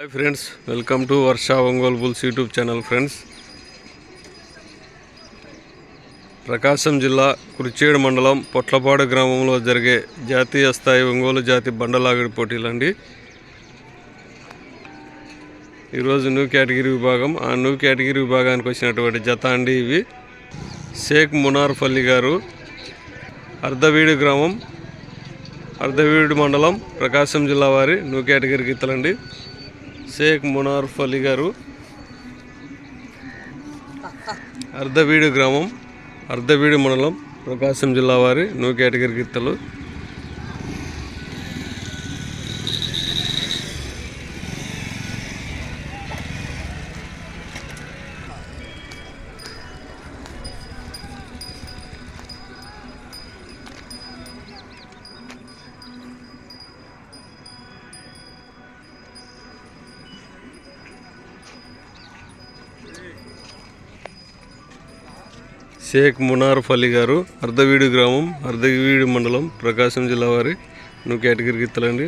Hi friends welcome to Varsha Ongole bulls YouTube channel friends Prakasam జిల్లా కురిచేడు మండలం పొట్లపాడు గ్రామంలో జరిగే జాతీయ స్థాయి ఒంగోలు జాతి బండలాగడి పోటీలండి. ఈరోజు న్యూ కేటగిరీ విభాగం. ఆ న్యూ కేటగిరీ విభాగానికి వచ్చినటువంటి జత అండి ఇవి. షేక్ మునార్పల్లి గారు అర్ధవీడు గ్రామం అర్ధవీడు మండలం ప్రకాశం జిల్లా వారి న్యూ కేటగిరీ గీతలండి. షేక్ మునార్ఫ్ అలీ గారు. అర్ధవీడు గ్రామం అర్ధవీడు మండలం ప్రకాశం జిల్లా వారి న్యూ కేటగిరి గీతలు షేక్ మునార్ఫ్ అలీ గారు అర్ధవీడు గ్రామం అర్ధవీడు మండలం ప్రకాశం జిల్లా వారి న్యూ కేటగిరి గిత్తలండి